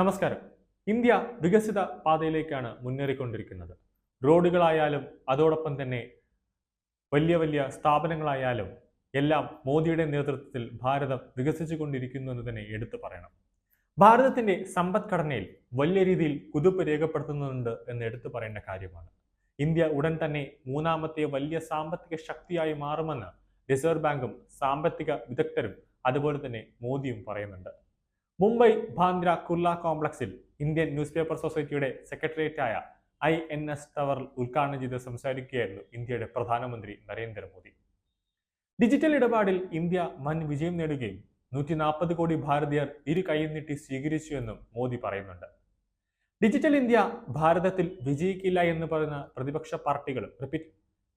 നമസ്കാരം. ഇന്ത്യ വികസിത പാതയിലേക്കാണ് മുന്നേറിക്കൊണ്ടിരിക്കുന്നത്. റോഡുകളായാലും അതോടൊപ്പം തന്നെ വലിയ വലിയ സ്ഥാപനങ്ങളായാലും എല്ലാം മോദിയുടെ നേതൃത്വത്തിൽ ഭാരതം വികസിച്ചു കൊണ്ടിരിക്കുന്നു എന്ന് തന്നെ എടുത്തു പറയണം. ഭാരതത്തിന്റെ സമ്പദ്ഘടനയിൽ വലിയ രീതിയിൽ കുതിപ്പ് രേഖപ്പെടുത്തുന്നുണ്ട് എന്ന് എടുത്തു പറയേണ്ട കാര്യമാണ്. ഇന്ത്യ ഉടൻ തന്നെ മൂന്നാമത്തെ വലിയ സാമ്പത്തിക ശക്തിയായി മാറുമെന്ന് റിസർവ് ബാങ്കും സാമ്പത്തിക വിദഗ്ധരും അതുപോലെ തന്നെ മോദിയും പറയുന്നുണ്ട്. മുംബൈ ഭാന്ദ്ര കുർല കോംപ്ലക്സിൽ ഇന്ത്യൻ ന്യൂസ് പേപ്പർ സൊസൈറ്റിയുടെ സെക്രട്ടേറിയറ്റായ ഐ എൻ എസ് ടവർ ഉദ്ഘാടനം ചെയ്ത് സംസാരിക്കുകയായിരുന്നു ഇന്ത്യയുടെ പ്രധാനമന്ത്രി നരേന്ദ്രമോദി. ഡിജിറ്റൽ ഇടപാടിൽ ഇന്ത്യ വൻ വിജയം നേടുകയും നൂറ്റി നാൽപ്പത് കോടി ഭാരതീയർ ഇരു കൈയും നീട്ടി സ്വീകരിച്ചു എന്നും മോദി പറയുന്നുണ്ട്. ഡിജിറ്റൽ ഇന്ത്യ ഭാരതത്തിൽ വിജയിക്കില്ല എന്ന് പറഞ്ഞ പ്രതിപക്ഷ പാർട്ടികളും റിപ്പീറ്റ്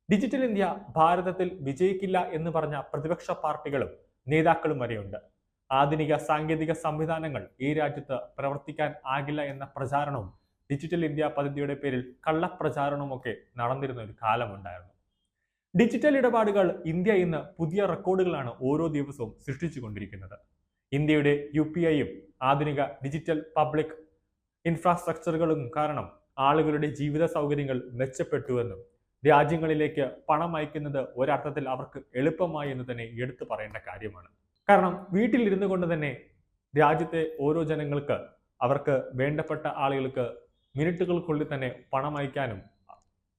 ഡിജിറ്റൽ ഇന്ത്യ ഭാരതത്തിൽ വിജയിക്കില്ല എന്ന് പറഞ്ഞ പ്രതിപക്ഷ പാർട്ടികളും നേതാക്കളും വരെയുണ്ട്. ആധുനിക സാങ്കേതിക സംവിധാനങ്ങൾ ഈ രാജ്യത്ത് പ്രവർത്തിക്കാൻ ആകില്ല എന്ന പ്രചാരണവും ഡിജിറ്റൽ ഇന്ത്യ പദ്ധതിയുടെ പേരിൽ കള്ളപ്രചാരണവുമൊക്കെ നടന്നിരുന്ന ഒരു കാലമുണ്ടായിരുന്നു. ഡിജിറ്റൽ ഇടപാടുകൾ ഇന്ത്യ ഇന്ന് പുതിയ റെക്കോർഡുകളാണ് ഓരോ ദിവസവും സൃഷ്ടിച്ചുകൊണ്ടിരിക്കുന്നത്. ഇന്ത്യയുടെ യു പി ഐയും ആധുനിക ഡിജിറ്റൽ പബ്ലിക് ഇൻഫ്രാസ്ട്രക്ചറുകളും കാരണം ആളുകളുടെ ജീവിത സൗകര്യങ്ങൾ മെച്ചപ്പെട്ടുവെന്നും രാജ്യങ്ങളിലേക്ക് പണം അയക്കുന്നത് ഒരർത്ഥത്തിൽ അവർക്ക് എളുപ്പമായി എന്ന് തന്നെ എടുത്തു പറയേണ്ട കാര്യമാണ്. കാരണം വീട്ടിലിരുന്നു കൊണ്ട് തന്നെ രാജ്യത്തെ ഓരോ ജനങ്ങൾക്ക് അവർക്ക് വേണ്ടപ്പെട്ട ആളുകൾക്ക് മിനിറ്റുകൾക്കുള്ളിൽ തന്നെ പണം അയക്കാനും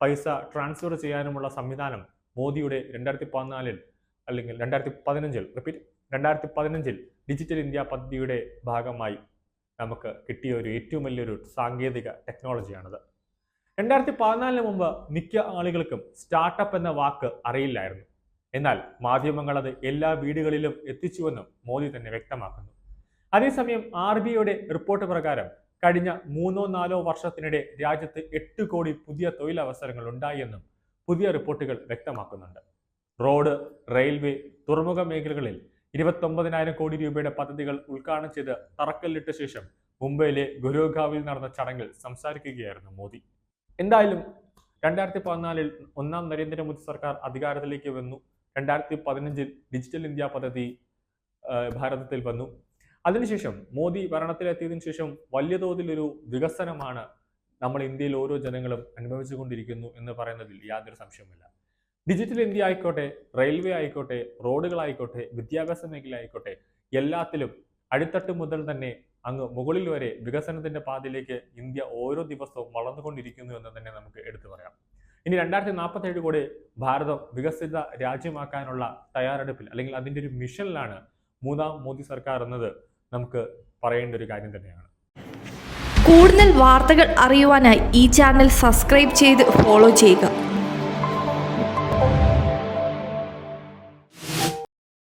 പൈസ ട്രാൻസ്ഫർ ചെയ്യാനുമുള്ള സംവിധാനം മോദിയുടെ രണ്ടായിരത്തി പതിനാലിൽ അല്ലെങ്കിൽ രണ്ടായിരത്തി പതിനഞ്ചിൽ റിപ്പീറ്റ് രണ്ടായിരത്തി പതിനഞ്ചിൽ ഡിജിറ്റൽ ഇന്ത്യ പദ്ധതിയുടെ ഭാഗമായി നമുക്ക് കിട്ടിയ ഒരു ഏറ്റവും വലിയൊരു സാങ്കേതിക ടെക്നോളജിയാണിത് രണ്ടായിരത്തി പതിനാലിന് മുമ്പ് മിക്ക ആളുകൾക്കും സ്റ്റാർട്ടപ്പ് എന്ന വാക്ക് അറിയില്ലായിരുന്നു. എന്നാൽ മാധ്യമങ്ങൾ അത് എല്ലാ വീടുകളിലും എത്തിച്ചുവെന്നും മോദി തന്നെ വ്യക്തമാക്കുന്നു. അതേസമയം ആർ ബി ഐയുടെ റിപ്പോർട്ട് പ്രകാരം കഴിഞ്ഞ മൂന്നോ നാലോ വർഷത്തിനിടെ രാജ്യത്ത് എട്ട് കോടി പുതിയ തൊഴിലവസരങ്ങൾ ഉണ്ടായെന്നും പുതിയ റിപ്പോർട്ടുകൾ വ്യക്തമാക്കുന്നുണ്ട്. റോഡ് റെയിൽവേ തുറമുഖ മേഖലകളിൽ ഇരുപത്തൊമ്പതിനായിരം കോടി രൂപയുടെ പദ്ധതികൾ ഉദ്ഘാടനം ചെയ്ത് തറക്കല്ലിട്ട ശേഷം മുംബൈയിലെ ഗുരുഗാവിൽ നടന്ന ചടങ്ങിൽ സംസാരിക്കുകയായിരുന്നു മോദി. എന്തായാലും രണ്ടായിരത്തി പതിനാലിൽ ഒന്നാം നരേന്ദ്രമോദി സർക്കാർ അധികാരത്തിലേക്ക് വന്നു. രണ്ടായിരത്തി പതിനഞ്ചിൽ ഡിജിറ്റൽ ഇന്ത്യ പദ്ധതി ഭാരതത്തിൽ വന്നു. അതിനുശേഷം മോദി ഭരണത്തിലെത്തിയതിനു ശേഷം വലിയ തോതിലൊരു വികസനമാണ് നമ്മൾ ഇന്ത്യയിൽ ഓരോ ജനങ്ങളും അനുഭവിച്ചുകൊണ്ടിരിക്കുന്നു എന്ന് പറയുന്നതിൽ യാതൊരു സംശയവുമില്ല. ഡിജിറ്റൽ ഇന്ത്യ ആയിക്കോട്ടെ റെയിൽവേ ആയിക്കോട്ടെ റോഡുകളായിക്കോട്ടെ വിദ്യാഭ്യാസ മേഖല ആയിക്കോട്ടെ എല്ലാത്തിലും അടിത്തട്ട് മുതൽ തന്നെ അങ്ങ് മുകളിൽ വരെ വികസനത്തിന്റെ പാതയിലേക്ക് ഇന്ത്യ ഓരോ ദിവസവും വളർന്നുകൊണ്ടിരിക്കുന്നു എന്ന് തന്നെ നമുക്ക് എടുത്തു പറയാം. ഇനി രണ്ടായിരത്തി നാൽപ്പത്തി ഏഴ് കൂടെ ഭാരതം വികസിത രാജ്യമാക്കാനുള്ള തയ്യാറെടുപ്പിൽ അല്ലെങ്കിൽ അതിന്റെ ഒരു മിഷനിലാണ് മൂന്നാം മോദി സർക്കാർ എന്നത് നമുക്ക് പറയേണ്ട ഒരു കാര്യം തന്നെയാണ്. കൂടുതൽ വാർത്തകൾ അറിയുവാനായി ഈ ചാനൽ സബ്സ്ക്രൈബ് ചെയ്ത് ഫോളോ ചെയ്യുക.